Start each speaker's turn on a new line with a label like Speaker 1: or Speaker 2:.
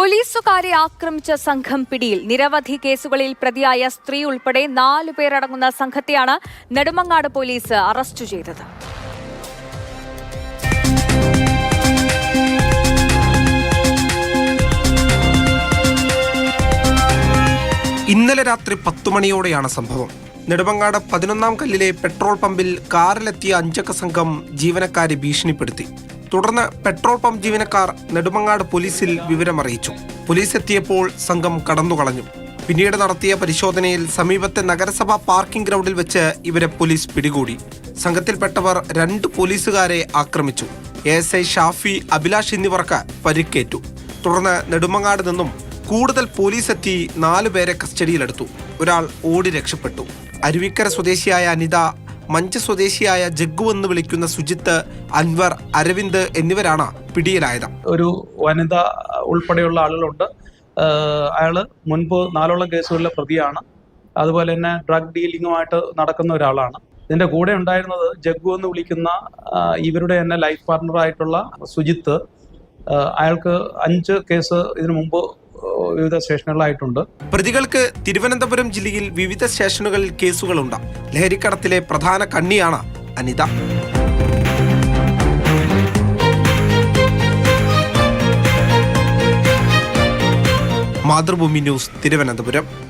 Speaker 1: പോലീസുകാരെ ആക്രമിച്ച സംഘം പിടിയിൽ നിരവധി കേസുകളിൽ പ്രതിയായ സ്ത്രീ ഉൾപ്പെടെ നാലു പേരടങ്ങുന്ന സംഘത്തെയാണ് നെടുമങ്ങാട് പോലീസ് അറസ്റ്റ് ചെയ്തത്.
Speaker 2: ഇന്നലെ രാത്രി പത്തു മണിയോടെയാണ് സംഭവം. നെടുമങ്ങാട് പതിനൊന്നാം കല്ലിലെ പെട്രോൾ പമ്പിൽ കാറിലെത്തിയ അഞ്ചക്ക സംഘം ജീവനക്കാരെ ഭീഷണിപ്പെടുത്തി. തുടർന്ന് പെട്രോൾ പമ്പ് ജീവനക്കാർ നെടുമങ്ങാട് പോലീസിൽ വിവരമറിയിച്ചു. പോലീസ് എത്തിയപ്പോൾ സംഘം കടന്നുകളഞ്ഞു. പിന്നീട് നടത്തിയ പരിശോധനയിൽ സമീപത്തെ നഗരസഭാ പാർക്കിംഗ് ഗ്രൗണ്ടിൽ വെച്ച് ഇവരെ പോലീസ് പിടികൂടി. സംഘത്തിൽപ്പെട്ടവർ രണ്ട് പോലീസുകാരെ ആക്രമിച്ചു. എസ് ഐ ഷാഫി അഭിലാഷ് എന്നിവർക്ക് പരിക്കേറ്റു. തുടർന്ന് നെടുമങ്ങാട് നിന്നും കൂടുതൽ പോലീസ് എത്തി നാലുപേരെ കസ്റ്റഡിയിലെടുത്തു. ഒരാൾ ഓടി രക്ഷപ്പെട്ടു. അരുവിക്കര സ്വദേശിയായ അനിത മഞ്ച് സ്വദേശിയായ ജഗ്ഗു എന്ന് വിളിക്കുന്ന സുജിത്ത് അൻവർ അരവിന്ദ് എന്നിവരാണ് പിടിയിലായത്.
Speaker 3: ഒരു വനിത ഉൾപ്പെടെയുള്ള ആളുകളുണ്ട്. അയാൾ മുൻപ് നാലോളം കേസുകളിലെ പ്രതിയാണ്. അതുപോലെ തന്നെ ഡ്രഗ് ഡീലിംഗുമായിട്ട് നടക്കുന്ന ഒരാളാണ്. ഇതിന്റെ കൂടെ ഉണ്ടായിരുന്നത് ജഗ്ഗു എന്ന് വിളിക്കുന്ന ഇവരുടെ തന്നെ ലൈഫ് പാർട്ണർ ആയിട്ടുള്ള സുജിത്ത്. അയാൾക്ക് അഞ്ച് കേസ് ഇതിനു മുമ്പ് വിവിധ സ്റ്റേഷനുകളായിട്ടുണ്ട്
Speaker 2: പ്രതികൾക്ക് തിരുവനന്തപുരം ജില്ലയിൽ വിവിധ സ്റ്റേഷനുകളിൽ കേസുകളുണ്ട്. ലഹരിക്കടത്തിലെ പ്രധാന കണ്ണിയാണ് അനിത. മാതൃഭൂമി ന്യൂസ് തിരുവനന്തപുരം.